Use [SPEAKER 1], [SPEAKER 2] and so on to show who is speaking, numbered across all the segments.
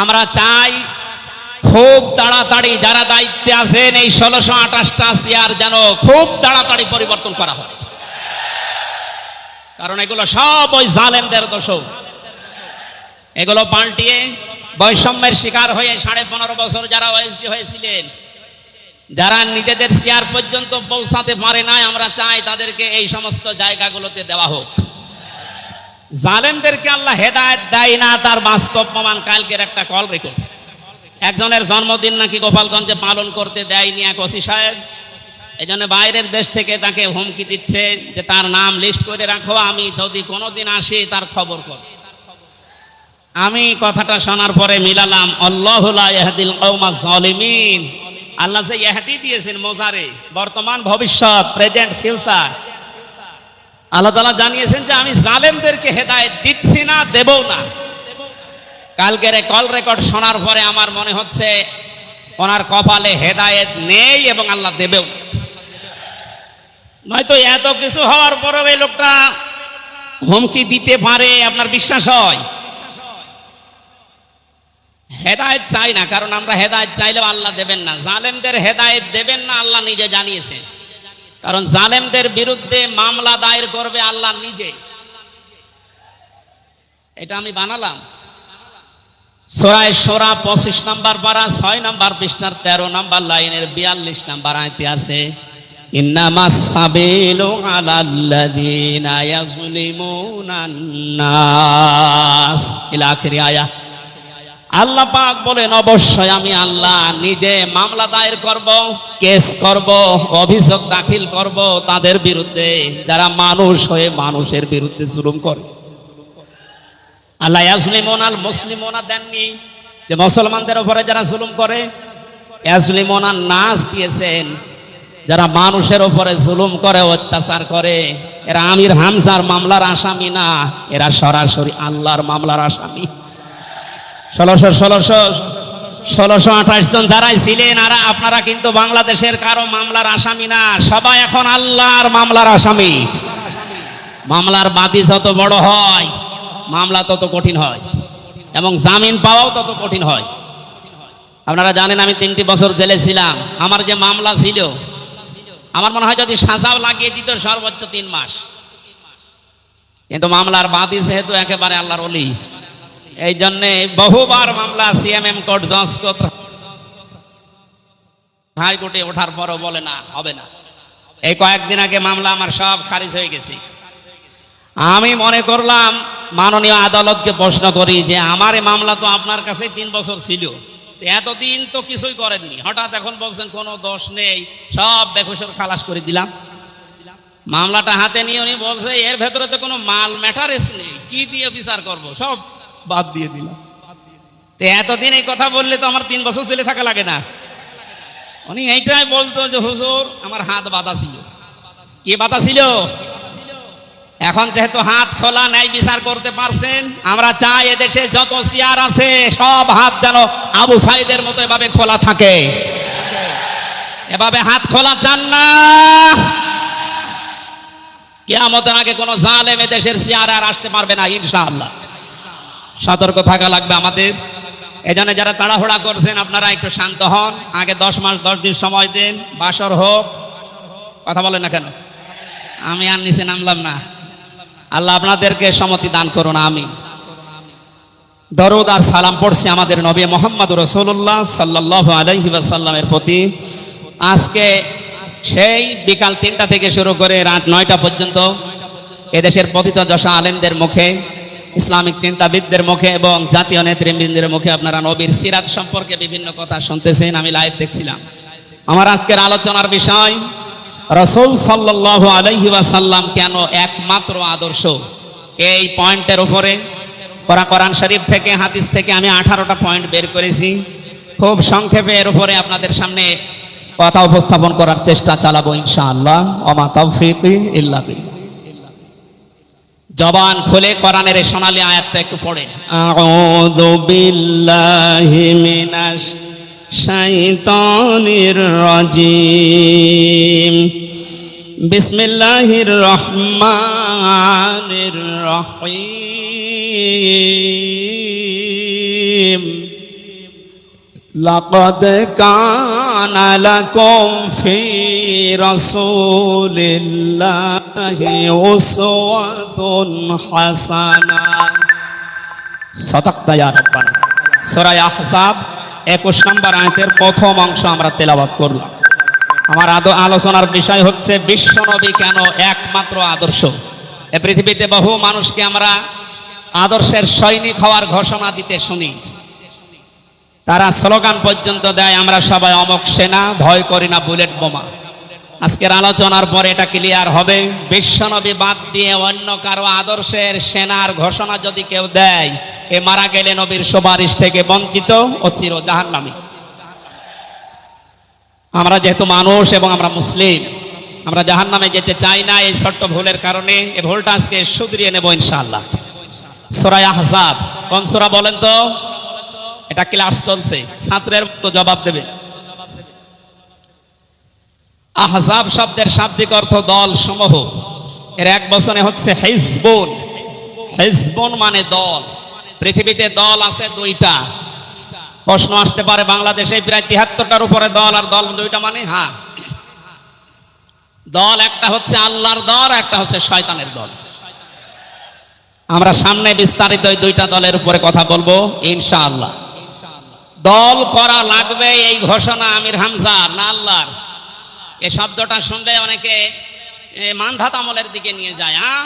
[SPEAKER 1] আমরা চাই খুব তাড়াতাড়ি যারা দায়িত্বে আছেন এই ষোলোশো আঠাশটা চেয়ার যেন খুব তাড়াতাড়ি পরিবর্তন করা হয়। কারণ এগুলো সব ওই জালেমদের দোষ এগুলো পাল্টিয়ে বৈষম্যের শিকার হয়ে সাড়ে পনেরো বছর যারা ওএসডি হয়েছিলেন, যারা নিজেদের চেয়ার পর্যন্ত পৌঁছাতে পারে নাই, আমরা চাই তাদেরকে এই সমস্ত জায়গাগুলোতে দেওয়া হোক। জালেমদেরকে আল্লাহ হেদায়েত দেয় না, তার বাস্তব প্রমাণ কালকের একটা কল রেকর্ড একজনের জন্মদিন নাকি গোপালগঞ্জে পালন করতে দেয়নি এক ওসি সাহেব। এই জন্য বাইরের দেশ থেকে তাকে হুমকি দিচ্ছে যে তার নাম লিস্ট করে রাখো, আমি যদি কোনোদিন আসি তার খবর কর। আমি কথাটা শোনার পরে মিলালাম, আল্লাহ যে ইহদি দিয়েছেন মোজারে, বর্তমান ভবিষ্যৎ প্রেজেন্ট ফিউচার আল্লাহ তালা জানিয়েছেন যে আমি জালেমদেরকে হেদায়েত দিচ্ছি না দেবও না। কালকের কল রেকর্ড শোনার পরে আমার মনে হচ্ছে ওনার কপালে হেদায়েত নেই এবং আল্লাহ দেবেও নয়তো এত কিছু হওয়ার পরেও এই লোকটা হুমকি দিতে পারে, আপনার বিশ্বাস হয়? হেদায়েত চাই না, কারণ আমরা হেদায়েত চাইলেও আল্লাহ দেবেন না। জালেমদের হেদায়েত দেবেন না, আল্লাহ নিজে জানিয়েছেন। কারণ জালেমদের বিরুদ্ধে মামলা দায়ের করবে আল্লাহ নিজে। এটা আমি বানালাম। সোরায় সোরা পঁচিশ নাম্বার পারা, ছয় নাম্বার পৃষ্ঠার তেরো নাম্বার লাইনের বিয়াল্লিশ নাম্বার আয়তে আছে ইন্নামা আল্লাহ পাক বলেন, অবশ্যই আমি আল্লাহ নিজে মামলা দায়ের করব, কেস করব, অভিযোগ দাখিল করব তাদের বিরুদ্ধে। যারা মানুষ হয়ে মানুষের বিরুদ্ধে জুলুম করে। আল্লাহ ইয়াজলিমুন আল মুসলিমুনা দেননি যে মুসলমানদের উপরে যারা জুলুম করে। ইয়াজলিমুন আল নাস দিয়েছেন যারা মানুষের উপরে জুলুম করে, অত্যাচার করে। এরা আমির হামজার মামলার আসামি না, এরা সরাসরি আল্লাহর মামলার আসামি। ষোলোশো ষোলোশো ষোলোশো আঠাশ জন যারাই ছিলেন, আর আপনারা কিন্তু বাংলাদেশের কারও মামলার আসামি না। সবাই এখন আল্লাহর মামলার আসামি। মামলার বাদী যত বড় হয়, মামলা তত কঠিন হয়। এবং জামিন পাওয়াও তত কঠিন হয়। আপনারা জানেন, আমি তিনটি বছর জেলে ছিলাম। আমার যে মামলা ছিল, আমার মনে হয় যদি সাজাও লাগিয়ে দিত, সর্বোচ্চ তিন মাস। কিন্তু মামলার বাদী যেহেতু একেবারে আল্লাহর অলি এই জন্যে বহুবার মামলা সিএমএম কোর্ট জজ কোর্ট হাইকোর্টে ওঠার পরও বলে না, হবে না। এই কয়েকদিন আগে মামলা আমার সব খারিজ হয়ে গেছে। আমি মনে করলাম, মাননীয় আদালতকে প্রশ্ন করি যে, আমার এই মামলা তো আপনার কাছে তিন বছর ছিল। এতদিন তো কিছুই করেননি। হঠাৎ এখন বলছেন, কোনো দোষ নেই, সব বেকসর খালাস করে দিলাম। মামলাটা হাতে নিয়ে উনি বলছে, এর ভেতরে তো কোনো মাল ম্যাটারেস নেই, কি দিয়ে বিচার করব? সব বাদ দিয়ে দিলাম। তো এতদিন এই কথা বললে তো আমার তিন বছর ছেলে থাকা লাগে না। উনি এইটাই বলতো যে, হুজুর, আমার হাত বাঁধা ছিল। কি বাধা ছিল? এখন যেহেতু হাত খোলা নাই, বিচার করতে পারছেন, আমরা চাই এদেশে যত চেয়ার আছে, সব হাত যেন আবু সাইদের মতো এভাবে খোলা থাকে। এভাবে হাত খোলা চান না। কেয়ামতের আগে কোনো জালেম এদেশের চেয়ার আর আসতে পারবে না, ইনশাআল্লাহ। সতর্ক থাকা লাগবে আমাদের। এজন্য যারা তাড়াহুড়া করছেন, আপনারা একটু শান্ত হন। আগে দশ মাস, দশ দিন সময় দেন, বাসর হোক। কথা বলেন না কেন? আমি আর নিচে নামলাম না। আল্লাহ আপনাদেরকে সম্মতি দান করুন আমি দরুদ আর সালাম পড়ছি আমাদের নবী মোহাম্মদ রসুল্লাহ সাল্লাহ আলহি সাল্লামের প্রতি। আজকে সেই বিকাল তিনটা থেকে শুরু করে রাত নয়টা পর্যন্ত এদেশের পতিত যশা আলেমদের মুখে ইসলামিক চিন্তাবিদদের মুখে এবং জাতীয় নেতৃবৃন্দের মুখে আপনারা নবীর সিরাত সম্পর্কে বিভিন্ন কথা শুনতেছেন, আমি লাইভ দেখছিলাম। আমার আজকের আলোচনার বিষয়, রসুল সাল্লাহ আলহি সাল্লাম কেন একমাত্র আদর্শ? এই পয়েন্টের উপরে কোরআন কোরআন শরীফ থেকে, হাদিস থেকে আমি আঠারোটা পয়েন্ট বের করেছি। খুব সংক্ষেপে এর উপরে আপনাদের সামনে কথা উপস্থাপন করার চেষ্টা চালাবো ইনশাআল্লাহ। ওমা তৌফিক ইল্লা জবান খুলে কোরআনের সোনালি আয়াতটা একটু পড়ে। আউযু বিল্লাহি মিনাশ শাইতানির রাজিম। বিসমিল্লাহির রহমানির রহিম। লাকাদ কা كان لكم في رسول الله أسوة حسنة صدقت يا ربنا সূরা আহজাব 21 নম্বর আয়াতের প্রথম অংশ আমরা তেলাওয়াত করলাম আমার আদ- আলোচনার বিষয় হচ্ছে বিশ্বনবী কেন একমাত্র আদর্শ এ পৃথিবীতে বহু মানুষকে আমরা আদর্শের সৈনিক হওয়ার ঘোষণা দিতে শুনি তারা স্লোগান পর্যন্ত দেয়, আমরা সবাই অমক সেনা, ভয় করি না বুলেট বোমা। আজকের আলোচনার পরে এটা ক্লিয়ার হবে। বিশ্বনবী বাদ দিয়ে অন্য কারও আদর্শের সেনার ঘোষণা যদি কেউ দেয়, এ মারা গেলে নবীর সুপারিশ থেকে বঞ্চিত ও চির জাহান্নামী আমরা যেহেতু মানুষ এবং আমরা মুসলিম, আমরা জাহান নামে যেতে চাই না এই ছোট্ট ভুলের কারণে এই ভুলটা আজকে শুধরিয়ে নেব ইনশাআল্লাহ। সোরাই আহজাব, কোন সোরা বলেন তো? এটা ক্লাস চলছে। ছাত্রের তো জবাব দেবে। আহজাব শব্দের শাব্দিক অর্থ দল সমূহ। এর এক বছরে হচ্ছে হিজবুন। হিজবুন মানে দল। পৃথিবীতে দল আছে দুইটা। প্রশ্ন আসতে পারে, বাংলাদেশে প্রায় তিহাত্তরটার উপরে দল আর দল দুইটা মানে? হ্যাঁ। দল একটা হচ্ছে আল্লাহর দল, একটা হচ্ছে শয়তানের দল। আমরা সামনে বিস্তারিত দুইটা দলের উপরে কথা বলব, ইনশাআল্লাহ। দল করা লাগবে এই ঘোষণা আমির হামজার না আল্লাহর? এই শব্দটা শুনলে অনেকে এ, মানধাত আমলের দিকে নিয়ে যায় হ্যাঁ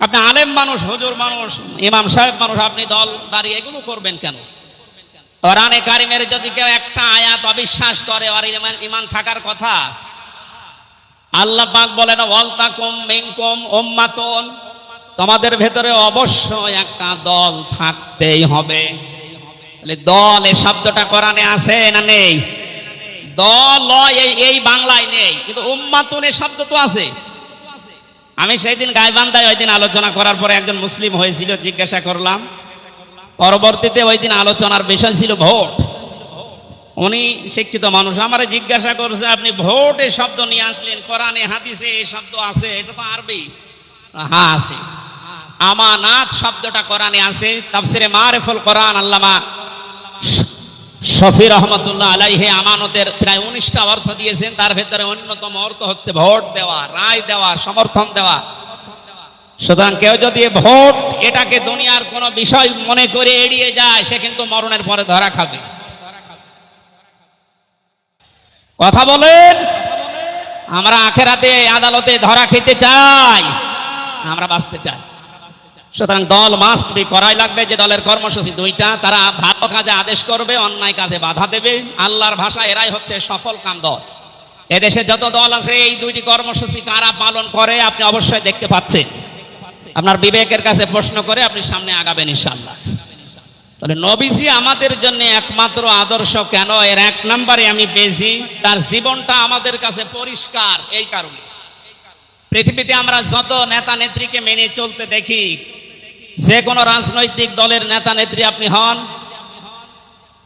[SPEAKER 1] আপনি আলেম মানুষ হুজুর মানুষ ইমাম সাহেব মানুষ আপনি দল দাঁড়িয়ে এগুলো করবেন কেন? কোরআনে কারিমের যদি কেউ একটা আয়াত অবিশ্বাস করে আর ইমান থাকার কথা আল্লাহ পাক বলেন ওয়ালতাকুম মিনকুম উম্মাতুন। তোমাদের ভেতরে অবশ্যই একটা দল থাকতেই হবে। দল এই শব্দটা কোরআনে আছে না নেই? দল এই বাংলায় নেই। কিন্তু উম্মাতুন এই শব্দ তো আছে। আমি সেই দিন গাইবান্ধায় ওই দিন আলোচনা করার পরে একজন মুসলিম হয়েছিল, জিজ্ঞাসা করলাম। পরবর্তীতে ওই দিন আলোচনার বিষয় ছিল ভোট। উনি শিক্ষিত মানুষ। আমারে জিজ্ঞাসা করছে, আপনি ভোট শব্দ নিয়ে আসলেন, কোরআনে, হাদিসে এই শব্দ আছে? এটা তো আরবি। হ্যাঁ আছে। আমানাত শব্দটা কোরআনে আছে। তাফসিরে মারেফুল কোরআন আল্লামা শফি রহমতুল্লাহ আলাইহে আমানতের প্রায় উনিশটা অর্থ দিয়েছেন, তার ভেতরে অন্যতম অর্থ হচ্ছে ভোট দেওয়া, রায় দেওয়া, সমর্থন দেওয়া। সুতরাং কেউ যদি ভোট এটাকে দুনিয়ার কোনো বিষয় মনে করে এড়িয়ে যায়, সে কিন্তু মরণের পরে ধরা খাবে। কথা বলেন, আমরা আখেরাতে, আদালতে ধরা খেতে চাই, আমরা বাঁচতে চাই। সুতরাং দল মাস্ট বি করাই লাগবে, যে দলের কর্মসূচি দুইটা, তারা ভালো কাজে আদেশ করবে, অন্যায় কাজে বাধা দেবে। আল্লাহর ভাষা এরাই হচ্ছে সফল কাম দল। এদেশে যত দল আছে, এই দুইটি কর্মসূচি কারা পালন করে, আপনি অবশ্যই দেখতে পাচ্ছেন। আপনার বিবেকের কাছে প্রশ্ন করে আপনি সামনে আগাবেন ইনশাল্লাহ তাহলে নবীজি আমাদের জন্য একমাত্র আদর্শ কেন? এর এক নম্বরে আমি পেয়েছি, তার জীবনটা আমাদের কাছে পরিষ্কার, এই কারণে। পৃথিবীতে আমরা যত নেতা নেত্রীকে মেনে চলতে দেখি যে কোনো রাজনৈতিক দলের নেতা নেত্রী আপনি হন,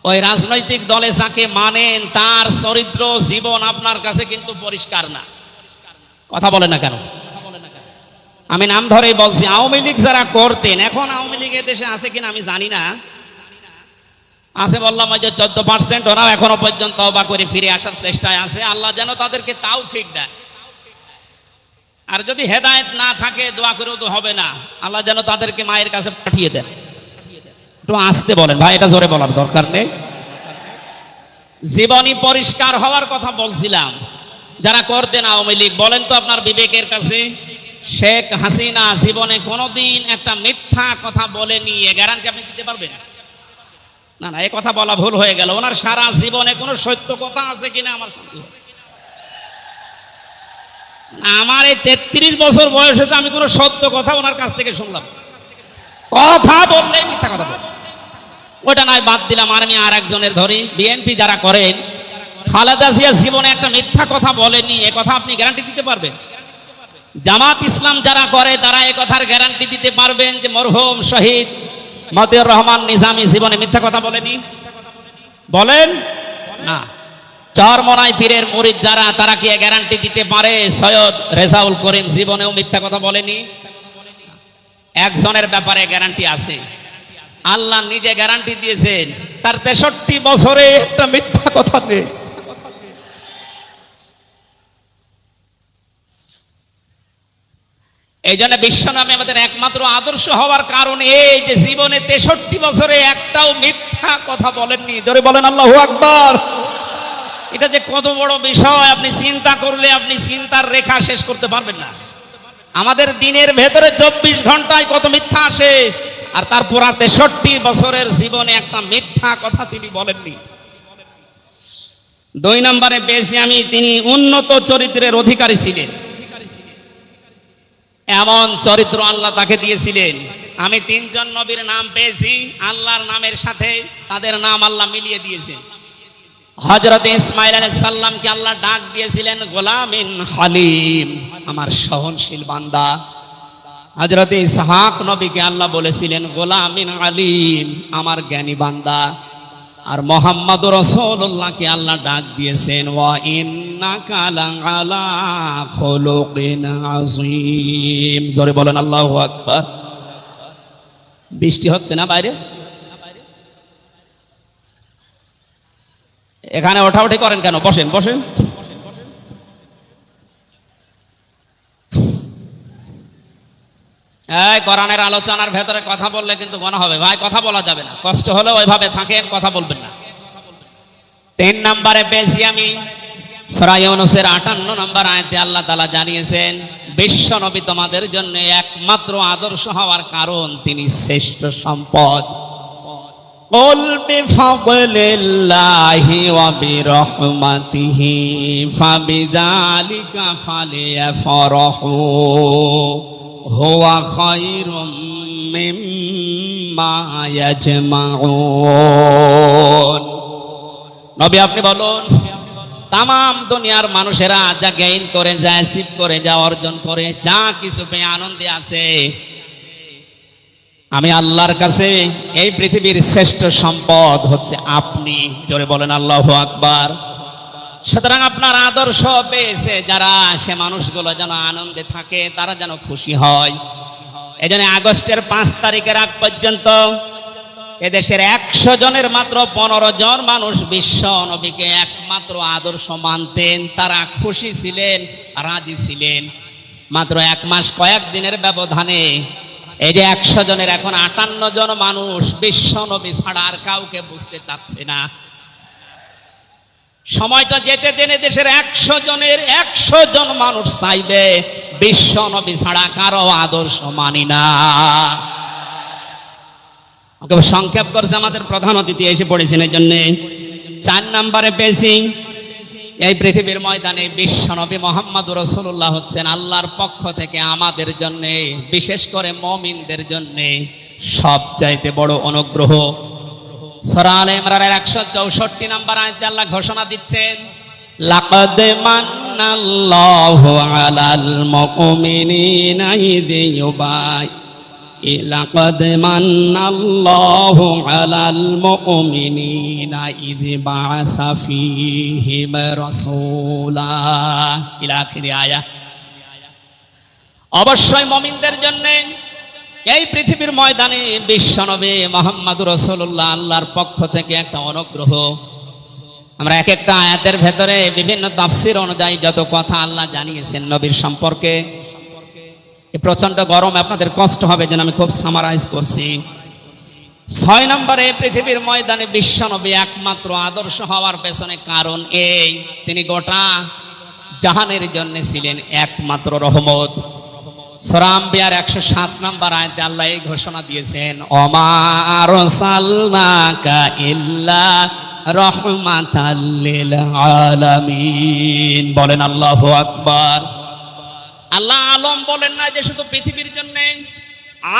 [SPEAKER 1] ওই রাজনৈতিক দলে যাকে মানেন তার চরিত্র, জীবন আপনার কাছে কিন্তু পরিষ্কার না। কথা বলে না কেন? আমি নাম ধরেই বলছি, আওয়ামী লীগ যারা করতেন, এখন আওয়ামী লীগের দেশে আছে কিনা আমি জানি না। আছে বললাম যে চোদ্দ পার্সেন্ট ওরাও এখনও পর্যন্ত অবা করে ফিরে আসার চেষ্টায় আছে। আল্লাহ যেন তাদেরকে তাও ফিক দেয়। আর যদি হেদায়েত না থাকে, দোয়া করেও তো হবে না। আল্লাহ যেন তাদেরকে মায়ের কাছে পাঠিয়ে দেন। একটু আসতে বলেন, ভাই, এটা জোরে বলার দরকার নেই। জীবনী পরিষ্কার হওয়ার কথা বলছিলাম। যারা করতেন আওয়ামী লীগ, বলেন তো আপনার বিবেকের কাছে, শেখ হাসিনা জীবনে কোনোদিন একটা মিথ্যা কথা বলেনি এ গ্যারান্টি আপনি দিতে পারবেন? না না, এ কথা বলা ভুল হয়ে গেল। ওনার সারা জীবনে কোনো সত্য কথা আছে কিনা আমার সন্দেহ। আমার এই তেত্রিশ বছর বয়সে তো আমি কোনো সত্য কথা ওনার কাছ থেকে শুনলাম। কথা বললেই মিথ্যা কথা বল। ওটা নয়, বাদ দিলাম আর আমি আর একজনের ধরি। বিএনপি যারা করেন, খালেদা জিয়া জীবনে একটা মিথ্যা কথা বলেনি এ কথা আপনি গ্যারান্টি দিতে পারবেন? জামাত ইসলাম যারা করে, তারা এ কথার গ্যারান্টি দিতে পারবেন যে মরহুম শহীদ মতিউর রহমান নিজামী জীবনে মিথ্যা কথা বলেনি? বলেন? না। চরমনাই পীরের মরিদ যারা, তারা কি গ্যারান্টি দিতে পারে? সৈয়দ রেজাউল করিম জীবনেও মিথ্যা কথা বলেনি। একজনের ব্যাপারে গ্যারান্টি আছে। আল্লাহ নিজে গ্যারান্টি দিয়েছেন, তার তেষট্টি বছরে একটা মিথ্যা কথা নেই। এই জন্য বিশ্ব নামে আমাদের একমাত্র আদর্শ হওয়ার কারণ এই যে জীবনে তেষট্টি বছরে একটাও মিথ্যা কথা বলেননি। ধরে বলেন আল্লাহ আকবার। এটা যে কত বড় বিষয়, আপনি চিন্তা করলে আপনি চিন্তার রেখা শেষ করতে পারবেন না। আমাদের দিনের ভেতরে চব্বিশ ঘন্টায় কত মিথ্যা আসে, আর তারপর আর তেষট্টি বছরের জীবনে একটা মিথ্যা কথা তিনি বলেননি। দুই নম্বরে পেয়েছি আমি, তিনি উন্নত চরিত্রের অধিকারী ছিলেন। এমন চরিত্র আল্লাহ তাকে দিয়েছিলেন। আমি তিনজন নবীর নাম পেয়েছি, আল্লাহর নামের সাথে তাদের নাম আল্লাহ মিলিয়ে দিয়েছেন। হজরত ইসমাইল আলাইহিস সাল্লামকে আল্লাহ ডাক দিয়েছিলেন, গোলামিন হালিম, আমার সহনশীল বান্দা। হজরত ইসহাক নবীকে আল্লাহ বলেছিলেন, গোলামিন আলিম আমার জ্ঞানী বান্দা। আর মোহাম্মদ রসুল্লাহকে আল্লাহ ডাক দিয়েছেন, ওয়া ইন্নাকা লাআলা খুলুকিন আযীম। জোরে বলেন আল্লাহু বৃষ্টি হচ্ছে না বাইরে? এখানে ওঠাউঠি করেন কেন? বসেন বসেন। এই কোরআনের আলোচনার ভেতরে কথা বললে কিন্তু মনে হবে, ভাই, কথা বলা যাবে না। কষ্ট হলে ওইভাবে থাকেন, কথা বলবেন না। তিন নম্বরে পেয়েছি আমি সরাইনুসের আটান্ন নম্বর আয়তে আল্লাহ তালা জানিয়েছেন, বিশ্ব নবী তোমাদের জন্য একমাত্র আদর্শ হওয়ার কারণ তিনি শ্রেষ্ঠ সম্পদ। قل بفضل الله وبرحمته فبذلك فليفرحوا هو خير مما يجمعون নবী আপনি বলুন তাম দুনিয়ার মানুষেরা যা গেইন করে যা অ্যাচিভ করে যা অর্জন করে যা কিছু পেয়ে আনন্দে আছে আমি আল্লাহর কাছে এই পৃথিবীর শ্রেষ্ঠ সম্পদ হচ্ছে আপনি। জোরে বলেন আল্লাহ আকবার। সুতরাং আপনার আদর্শ পেয়েছে যারা সে মানুষগুলো যেন আনন্দে থাকে, তারা যেন খুশি হয়। এই জন্য আগস্টের পাঁচ তারিখের আগ পর্যন্ত এদেশের একশো জনের মাত্র পনেরো জন মানুষ বিশ্ব নবীকে একমাত্র আদর্শ মানতেন। তারা খুশি ছিলেন, রাজি ছিলেন। মাত্র এক মাস কয়েক দিনের ব্যবধানে এই যে একশো জনের, এখন আটান্ন জন মানুষ বিশ্ব নবী ছাড়া আর কাউকে বুঝতে চাচ্ছে না। সময়টা যেতে জেনে দেশের একশো জনের, একশো জন মানুষ চাইবে বিশ্ব নবী ছাড়া কারও আদর্শ মানি না। সংক্ষেপ করছে আমাদের প্রধান অতিথি, এসে পড়েছেন এই জন্যে। চার নাম্বারে পেয়েছি। এই পৃথিবীর ময়দানে বিশ্বনবী মোহাম্মদ রসুল্লাহ হচ্ছেন আল্লাহর পক্ষ থেকে আমাদের জন্য, বিশেষ করে মমিনদের জন্য সবচাইতে বড় অনুগ্রহ। সরাল ইমরানের একশো চৌষট্টি নাম্বার আয়তে আল্লাহ ঘোষণা দিচ্ছেন, লাকাদ মান্নাল্লাহু আলাল মুমিনিনা ইয لقد من الله على المؤمنين إذ بعث فيهم رسولا إلى آخر آية অবশ্যই মমিনদের জন্য এই পৃথিবীর ময়দানে বিশ্বনবী মোহাম্মদ রসুল্লাহ আল্লাহর পক্ষ থেকে একটা অনুগ্রহ আমরা এক একটা আয়াতের ভেতরে বিভিন্ন তাফসির অনুযায়ী যত কথা আল্লাহ জানিয়েছেন নবীর সম্পর্কে এই প্রচণ্ড গরম আপনাদের কষ্ট হবে যেন আমি খুব সামারাইজ করছি। ছয় নম্বরে, পৃথিবীর ময়দানে বিশ্বনবী একমাত্র আদর্শ হওয়ার পেছনে কারণ এই। তিনি গোটা জাহানের জন্য ছিলেন একমাত্র রহমত। সরাম বিয়ার একশো সাত নম্বর আয়তে আল্লাহ এই ঘোষণা দিয়েছেন অমার সাল্লাকা ইল্লা রহমাতাল্লিল আলামিন। বলেন আল্লাহ আকবার। আল্লাহ আলম বলেন না যে শুধু পৃথিবীর জন্য?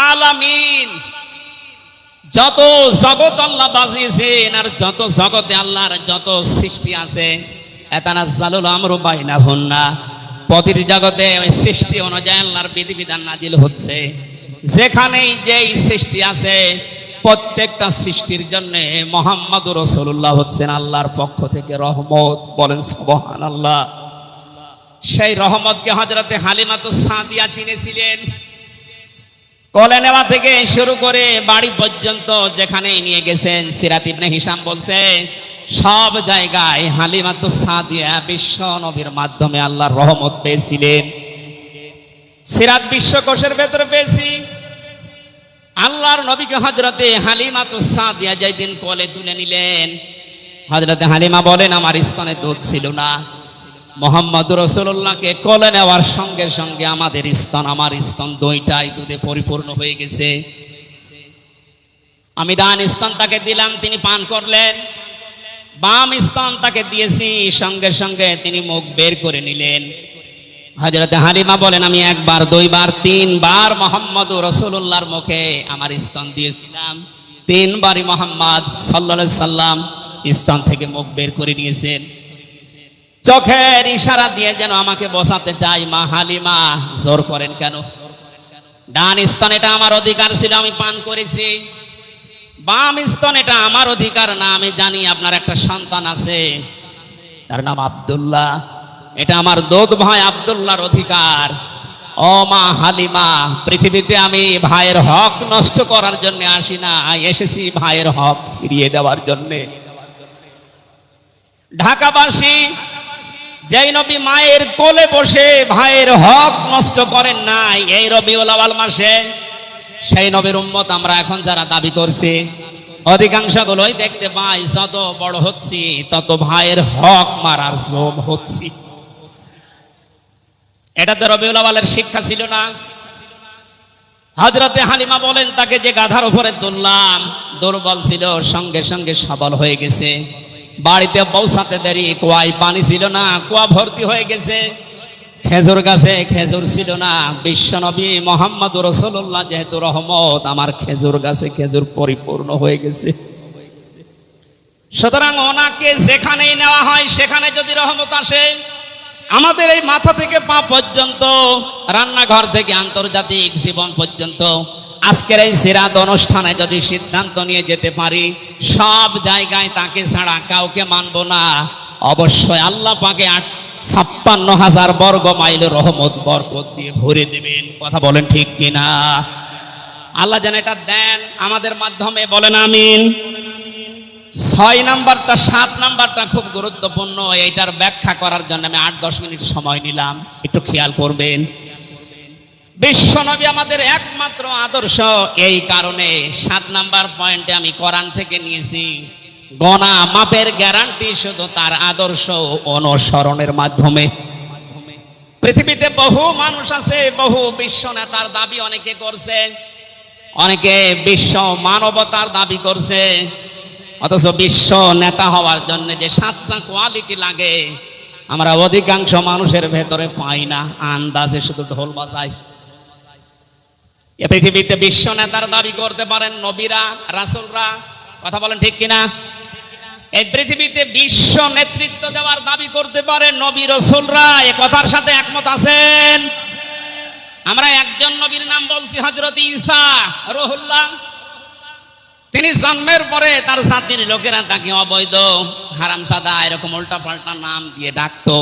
[SPEAKER 1] আলামিন। যত জগৎ আল্লাহ বাজিয়েছেন আর যত জগতে আল্লাহর যত সৃষ্টি আছে এতানাজ্জালুল আমরু বাইনাহুন্না। প্রতিটি জগতে ওই সৃষ্টি অনুযায়ী আল্লাহর বিধিবিধান নাজিল হচ্ছে। যেখানেই যেই সৃষ্টি আছে, প্রত্যেকটা সৃষ্টির জন্য মোহাম্মদ রসুল্লাহ হচ্ছেন আল্লাহর পক্ষ থেকে রহমত। বলেন সুবহান আল্লাহ সেই রহমতকে হজরতে হালিমাত সাদিয়া চিনেছিলেন। কলে নেওয়া থেকে শুরু করে বাড়ি পর্যন্ত যেখানে নিয়ে গেছেন, সিরাত ইবনে হিসাম বলছে, সব জায়গায় হালিমাতু সাদিয়া বিশ্ব নবীর মাধ্যমে আল্লাহর রহমত পেয়েছিলেন। সিরাত বিশ্বকোষের ভেতরে পেয়েছি। আল্লাহর নবীকে হজরতে হালিমাতু সাদিয়া যেদিন কলে তুলে নিলেন হজরতে হালিমা বলেন, আমার স্তনে দুধ ছিল না। মোহাম্মদ রসুল্লাহকে কোলে নেওয়ার সঙ্গে সঙ্গে আমাদের স্তন আমার স্তন দুইটাই দুধে পরিপূর্ণ হয়ে গেছে। আমি ডান স্তন তাকে দিলাম, তিনি পান করলেন। বাম স্তন তাকে দিয়েছি, সঙ্গে সঙ্গে তিনি মুখ বের করে নিলেন। হজরতে হালিমা বলেন, আমি একবার, দুইবার, তিনবার মোহাম্মদ রসুল্লাহর মুখে আমার স্তন দিয়েছিলাম। তিনবারই মোহাম্মদ সাল্লা সাল্লাম স্তন থেকে মুখ বের করে নিয়েছেন। চোখের ইশারা দিয়ে যেন আমাকে বসাতে চাই, মা হালিমা। জোর করেন কেন? ডান স্তন এটা আমার অধিকার ছিল, আমি পান করেছি। বাম স্তন এটা আমার অধিকার না, আমি জানি আপনার একটা সন্তান আছে। তার নাম আব্দুল্লাহ। এটা আমার দোদ ভাই আব্দুল্লাহর অধিকার। ও মা হালিমা, পৃথিবীতে আমি ভাইয়ের হক নষ্ট করার জন্য আসি না, এসেছি ভাইয়ের হক ফিরিয়ে দেওয়ার জন্যে। ঢাকাবাসী যেই নবী মায়ের কোলে বসে ভাইয়ের হক নষ্ট করেন নাই, এই আওয়াল মাসে সেই নবীর উম্মত আমরা এখন যারা দাবি করছি অধিকাংশগুলোই দেখতে পাই, যত বড় হচ্ছি, তত ভাইয়ের হক মারার জোম হচ্ছি। এটা তো আওয়ালের শিক্ষা ছিল না। হজরতে হালিমা বলেন, তাকে যে গাধার উপরে তুললাম, দুর্বল ছিল, সঙ্গে সঙ্গে সবল হয়ে গেছে। বাড়িতে পৌঁছাতে দেরি, কুয়ায় পানি ছিল না, কুয়া ভর্তি হয়ে গেছে। খেজুর গাছে খেজুর ছিল না। বিশ্বনবী মোহাম্মদ রসুল্লাহ যেহেতু রহমত, আমার খেজুর গাছে খেজুর পরিপূর্ণ হয়ে গেছে। সুতরাং ওনাকে যেখানেই নেওয়া হয়, সেখানে যদি রহমত আসে, আমাদের এই মাথা থেকে পা পর্যন্ত, রান্নাঘর থেকে আন্তর্জাতিক জীবন পর্যন্ত আজকের এই সিরাত অনুষ্ঠানে যদি সিদ্ধান্ত নিয়ে যেতে পারি, সব জায়গায় তাকে ছাড়া কাউকে মানব না। অবশ্যই আল্লাহ পাকে আট ছাপ্পান্ন হাজার বর্গ মাইল রহমত, বরকত দিয়ে ভরে দেবেন। কথা বলেন ঠিক কিনা? আল্লাহ যেন এটা দেন আমাদের মাধ্যমে, বলেন আমিন। ছয় নাম্বারটা, সাত নাম্বারটা খুব গুরুত্বপূর্ণ, এইটার ব্যাখ্যা করার জন্য আমি আট দশ মিনিট সময় নিলাম। একটু খেয়াল করবেন। বিশ্বনবী আমাদের একমাত্র আদর্শ। এই কারণে সাত নাম্বার পয়েন্টে আমি কোরআন থেকে নিয়েছি। গনা মাপের গ্যারান্টি শুধু তার আদর্শ অনুসরণের মাধ্যমে। পৃথিবীতে বহু মানুষ আছে, বহু বিশ্ব নেতার দাবি অনেকে করছে। অনেকে বিশ্ব মানবতার দাবি করছে। অথচ বিশ্ব নেতা হওয়ার জন্য যে সাতটা কোয়ালিটি লাগে, আমরা অধিকাংশ মানুষের ভেতরে পাই না, আন্দাজে শুধু ঢোল বাজায়। এ পৃথিবীতে বিশ্ব নেতার দাবি করতে পারেন নবীরা, রাসুলরা। কথা বলেন ঠিক কিনা? এই পৃথিবীতে বিশ্ব নেতৃত্ব দেওয়ার দাবি করতে পারেন নবী, রসুলরা। এ কথার সাথে একমত আছেন? আমরা একজন নবীর নাম বলছি হজরত ইসা রহুল্লাহ। তিনি জন্মের পরে তার জাতির লোকেরা তাকে অবৈধ, হারামজাদা, এরকম উল্টা পাল্টা নাম দিয়ে ডাকতো।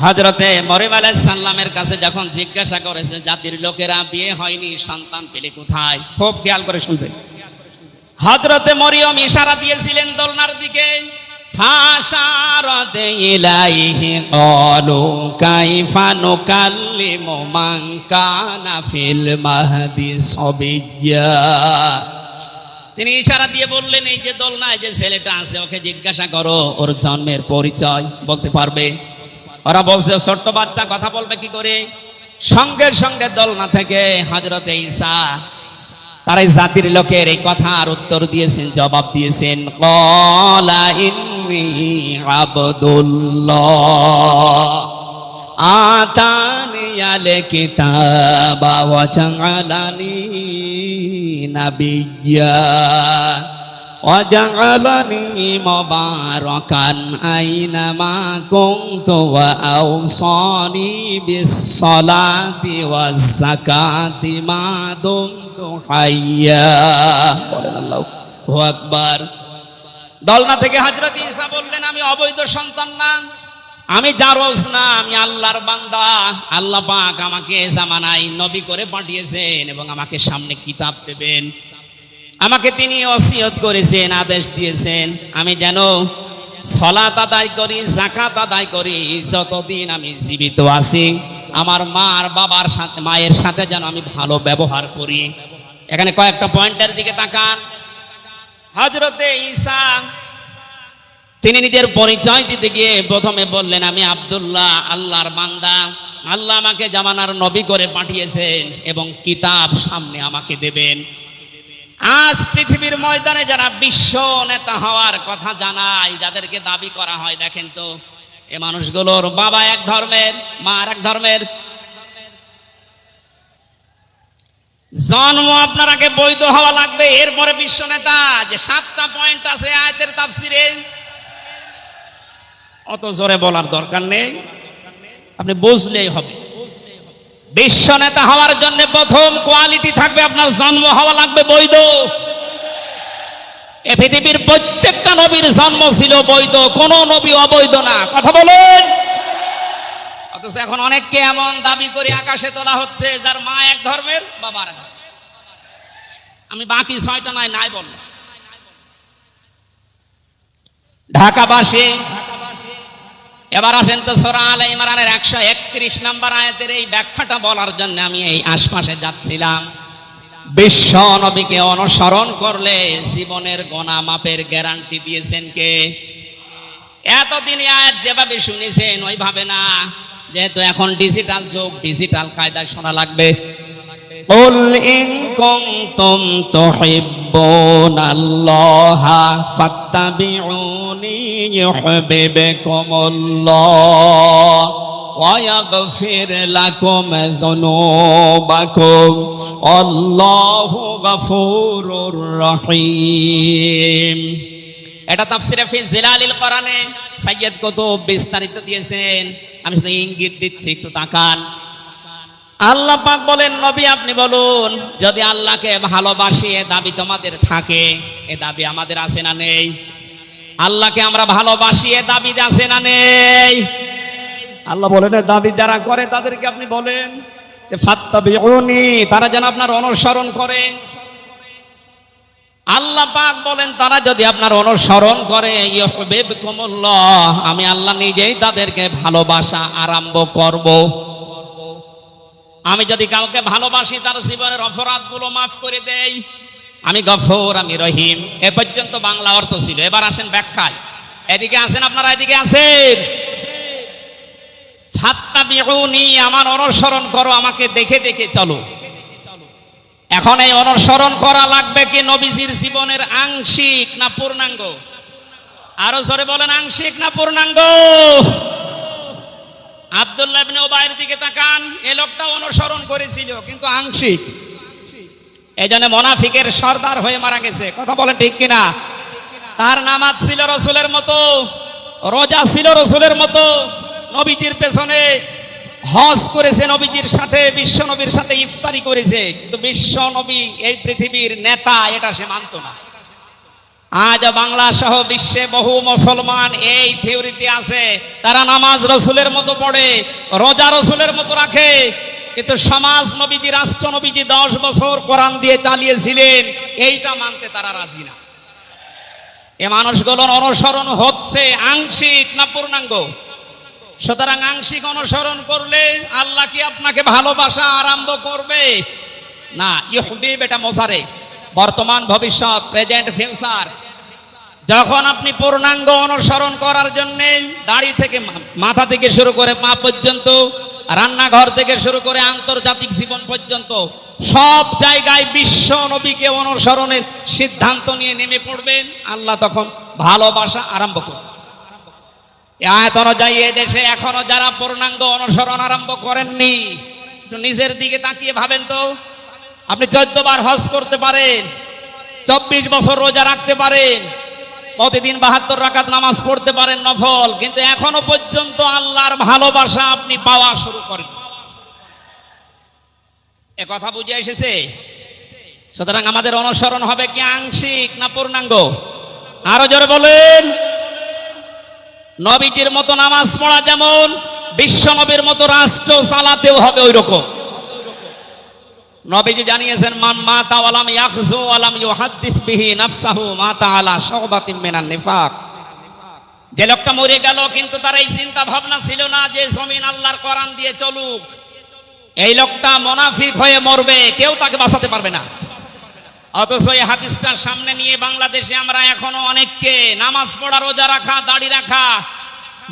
[SPEAKER 1] হজরতে মরিম আলাহ সাল্লামের কাছে যখন জিজ্ঞাসা করেছে জাতির লোকেরা বিয়ে হয়নি সন্তান পেলে কোথায়? খুব খেয়াল করে শুনবেন হজরতে মরিয়ম ইশারা দিয়েছিলেন দোলনার দিকে। তিনি ইশারা দিয়ে বললেন এই যে দোলনায় যে ছেলেটা আছে ওকে জিজ্ঞাসা করো ওর জন্মের পরিচয় বলতে পারবে? ওরা বলছে, ছোট্ট বাচ্চা কথা বলবে কি করে? সঙ্গে সঙ্গে দোলনা থেকে হজরতে ঈসা তারাই জাতির লোকের এই কথার উত্তর দিয়েছেন, জবাব দিয়েছেন, কলা আবদুল্লাহ আতানিয়াল কিতাবা ওয়া জাআলানি নাবিয়্যা ওয়া আওসানি বিস সালাতি ওয়াজ যাকাতি মা দুমতু হাইয়া বলেন আল্লাহু আকবার। দলনা থেকে হজরত ঈসা বললেন, আমি অবৈধ সন্তান না, আমি জারোজ না, আমি আল্লাহর বান্দা। আল্লাহ পাক আমাকে জামানাই নবী করে পাঠিয়েছেন এবং আমাকে সামনে কিতাব দেবেন। আমাকে তিনি ওসিয়ত করেছেন, আদেশ দিয়েছেন, আমি যেন সলাত আদায় করি জাকাত আদায় করি, যতদিন আমি জীবিত আছি, আমার মা আর বাবার সাথে, মায়ের সাথে যেন আমি ভালো ব্যবহার করি। এখানে কয়েকটা পয়েন্টের দিকে তাকান। হজরতে ঈসা, তিনি নিজের পরিচয় দিতে গিয়ে প্রথমে বললেন, আমি আব্দুল্লাহ, আল্লাহর বান্দা। আল্লাহ আমাকে জামানার নবী করে পাঠিয়েছেন এবং কিতাব সামনে আমাকে দেবেন। আজ পৃথিবীর ময়দানে যারা বিশ্ব নেতা হওয়ার কথা জানায়, যাদেরকে দাবি করা হয়, দেখেন তো, এ মানুষগুলোর বাবা এক ধর্মের, মা আর এক ধর্মের। জন্ম আপনার আগে বৈধ হওয়া লাগবে, এরপরে বিশ্ব নেতা, যে সাতটা পয়েন্ট আছে আয়তের তাফসিরে। অত জোরে বলার দরকার নেই। আপনি বুঝলেই হবে। বিশ্ব নেতা হওয়ার জন্য প্রথম কোয়ালিটি থাকবে আপনার জন্ম হওয়া লাগবে বৈধ। এ পৃথিবীর প্রত্যেকটা নবীর জন্ম ছিল বৈধ, কোন নবী অবৈধ না। কথা বলেন। অথচ এখন অনেককে এমন দাবি করে আকাশে তোলা হচ্ছে, যার মা এক ধর্মের বাবা আর এক ধর্মের। আমি বাকি ছয়টা নাই নাই বললাম। ঢাকাবাসী এবার আসেন তো সোরা আল ইমরানের একশো একত্রিশ নম্বর আয়াতের এই ব্যাখ্যাটা বলার জন্য আমি এই আশপাশে যাচ্ছিলাম। বিশ্ব নবীকে অনুসরণ করলে জীবনের গোনা মাপের গ্যারান্টি দিয়েছেন কে? এতদিন আয়াত যেভাবে শুনেছেন, ওইভাবে না। যেহেতু এখন ডিজিটাল যুগ, ডিজিটাল কায়দায় শোনা লাগবে। قل إن كنتم تحبون الله فاتبعوني يحببكم الله ويغفر لكم ذنوبكم والله غفور رحيم এটা তাফসিরে ফি জিলালিল কোরআনে সাইয়্যিদ কুতুব বিস্তারিত দিয়েছেন আমি শুধু ইঙ্গিত দিচ্ছি একটু তাকান আল্লাহ পাক বলেন, নবী, আপনি বলুন, যদি আল্লাহকে ভালোবাসি, এ দাবি তোমাদের থাকে, এ দাবি আমাদের আছে না নেই? আল্লাহকে আমরা ভালোবাসি, এ দাবি আছে না নেই? আল্লাহ বলেন দাবি যারা করে, তাদেরকে আপনি বলেন যে, ফাত্তাবিউনি, তারা যেন আপনার অনুসরণ করে। আল্লাহ পাক বলেন, তারা যদি আপনার অনুসরণ করে আমি আল্লাহ নিজেই তাদেরকে ভালোবাসা আরম্ভ করব। আমি যদি কাউকে ভালোবাসি, তার জীবনের অপরাধগুলো মাফ করে দেই। আমি গফর, আমি রহিম। এ পর্যন্ত বাংলা অর্থ ছিল। এবার আসেন ব্যাখ্যায়। এদিকে আসেন আপনারা, এদিকে আসেন। আমার অনুসরণ করো, আমাকে দেখে দেখে চলো। এখন এই অনুসরণ করা লাগবে কি নবীজির জীবনের আংশিক না পূর্ণাঙ্গ? আরও জোরে বলেন, আংশিক না পূর্ণাঙ্গ? আব্দুল্লাহ ইবনে ওবাইয়ের দিকে তাকান, এ লোকটা অনুসরণ করেছিল, কিন্তু আংশিক। এই জন্য মোনাফিকের সর্দার হয়ে মারা গেছে। কথা বলে ঠিক কিনা? তার নামাজ ছিল রসুলের মতো, রোজা ছিল রসুলের মতো। নবীজির পেছনে হজ করেছে নবীজির সাথে, বিশ্ব নবীর সাথে ইফতারি করেছে। কিন্তু বিশ্ব নবী এই পৃথিবীর নেতা, এটা সে মানত না। আজ বাংলা সহ বিশ্বে বহু মুসলমান এই থিওরিতে আছে। তারা নামাজ রসুলের মতো পড়ে, রোজা রসুলের মতো রাখে। কিন্তু সমাজ নবীজি, রাষ্ট্র নবীজি দশ বছর কোরআন দিয়ে চালিয়েছিলেন, এইটা মানতে তারা রাজি না। এ মানুষগুলোর অনুসরণ হচ্ছে আংশিক না পূর্ণাঙ্গ? সুতরাং আংশিক অনুসরণ করলে আল্লাহ কি আপনাকে ভালোবাসা আরম্ভ করবে? না ইহবিব এটা মোসারে বর্তমান ভবিষ্যৎ প্রেজেন্ট ফিউচার যখন আপনি পূর্ণাঙ্গ অনুসরণ করার জন্য দাড়ি থেকে মাথা থেকে শুরু করে পা পর্যন্ত, রান্নাঘর থেকে শুরু করে আন্তর্জাতিক জীবন পর্যন্ত, সব জায়গায় বিশ্ব নবীকে অনুসরণের সিদ্ধান্ত নিয়ে নেমে পড়বেন, আল্লাহ তখন ভালোবাসা আরম্ভ করবেন। আয়াত অনুযায়ী দেশে এখনও যারা পূর্ণাঙ্গ অনুসরণ আরম্ভ করেননি নিজের দিকে তাকিয়ে ভাবেন তো। আপনি চোদ্দ বার হজ করতে পারেন, চব্বিশ বছর রোজা রাখতে পারেন, প্রতিদিন বাহাত্তর রাকাত নামাজ পড়তে পারেন নফল, কিন্তু এখনও পর্যন্ত আল্লাহর ভালোবাসা আপনি পাওয়া শুরু করেন। এ কথা বুঝে এসেছে? সুতরাং আমাদের অনুসরণ হবে কি আংশিক না পূর্ণাঙ্গ? আরও জোরে বলেন। নবীজির মতো নামাজ পড়া যেমন বিশ্ব নবীর মতো রাষ্ট্র চালাতেও হবে ওই রকম নবীজি জানিয়েছেন, মান মাতা আলাম ইয়াখজু আলাম ইউহাদ্দিস বিহি নাফসাহু, মাতা আলা শাওবাতিন মিনান নিফাক। যে লোকটা মরে গেল, কিন্তু তার এই চিন্তা ভাবনা ছিল না যে জমিন আল্লাহর কোরআন দিয়ে চলুক। এই লোকটা মোনাফিক হয়ে মরবে, কেউ তাকে বাঁচাতে পারবে না। অথচ এই হাদিসটার সামনে নিয়ে বাংলাদেশে আমরা এখনও অনেককে নামাজ পড়া, রোজা রাখা, দাড়ি রাখা,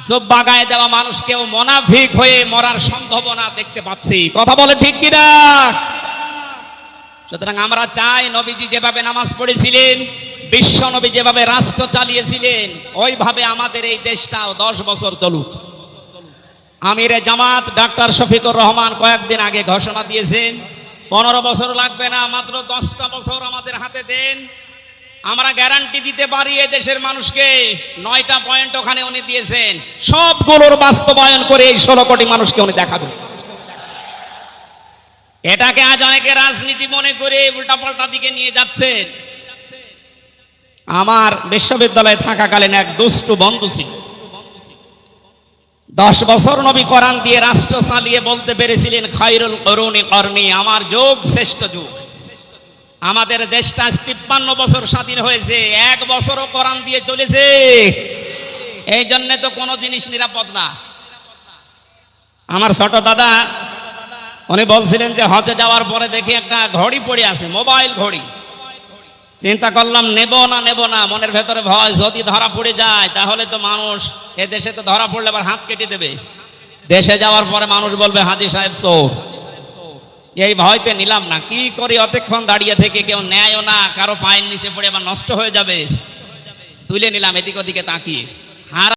[SPEAKER 1] জব্বা গায়ে দেওয়া মানুষকেও মোনাফিক হয়ে মরার সম্ভাবনা দেখতে পাচ্ছি। কথা বলে ঠিক কিনা? সুতরাং আমরা চাই নবীজি যেভাবে নামাজ পড়েছিলেন, বিশ্ব নবী যেভাবে রাষ্ট্র চালিয়েছিলেন, ওইভাবে আমাদের এই দেশটাও দশ বছর চলুক। আমিরে জামাত ডাক্তার শফিকুর রহমান কয়েকদিন আগে ঘোষণা দিয়েছেন, পনেরো বছর লাগবে না, মাত্র দশটা বছর আমাদের হাতে দেন। আমরা গ্যারান্টি দিতে পারি এ দেশের মানুষকে, নয়টা পয়েন্ট ওখানে উনি দিয়েছেন। সবগুলোর বাস্তবায়ন করে এই ষোলো কোটি মানুষকে উনি দেখাবেন। এটাকে আজ অনেকে রাজনীতি মনে করে উল্টাপাল্টা দিকে নিয়ে যাচ্ছে আমার বিশ্ববিদ্যালয়ে থাকাকালীন এক দুষ্টু বন্ধু ছিল। দশ বছর নবী কোরআন দিয়ে রাষ্ট্র চালিয়ে বলতে পেরেছিলেন খাইরুল করুণী কর্ণী আমার যোগ শ্রেষ্ঠ যুগ। আমাদের দেশটা তিপ্পান্ন বছর স্বাধীন হয়েছে, এক বছরও কোরআন দিয়ে চলেছে। এই জন্য তো কোনো জিনিস নিরাপদ না। আমার ছোট দাদা উনি বলছিলেন যে হজে যাওয়ার পরে দেখি একটা ঘড়ি পড়ে আছে, মোবাইল ঘড়ি। চিন্তা করলাম, নেব না নেব না, মনের ভেতরে ভয়, যদি ধরা পড়ে যায়, তাহলে তো মানুষ এ দেশে তো ধরা পড়লে আবার হাত কেটে দেবে। দেশে যাওয়ার পরে মানুষ বলবে, হাজি সাহেব, চোর। এই ভয়তে নিলাম না, কি করি অতক্ষণ দাঁড়িয়ে থেকে কেউ নেয়ও না, কারও পায়ের নিচে পড়ে আবার নষ্ট হয়ে যাবে। তুলে নিলাম, এদিক ওদিকে তাকিয়ে। হার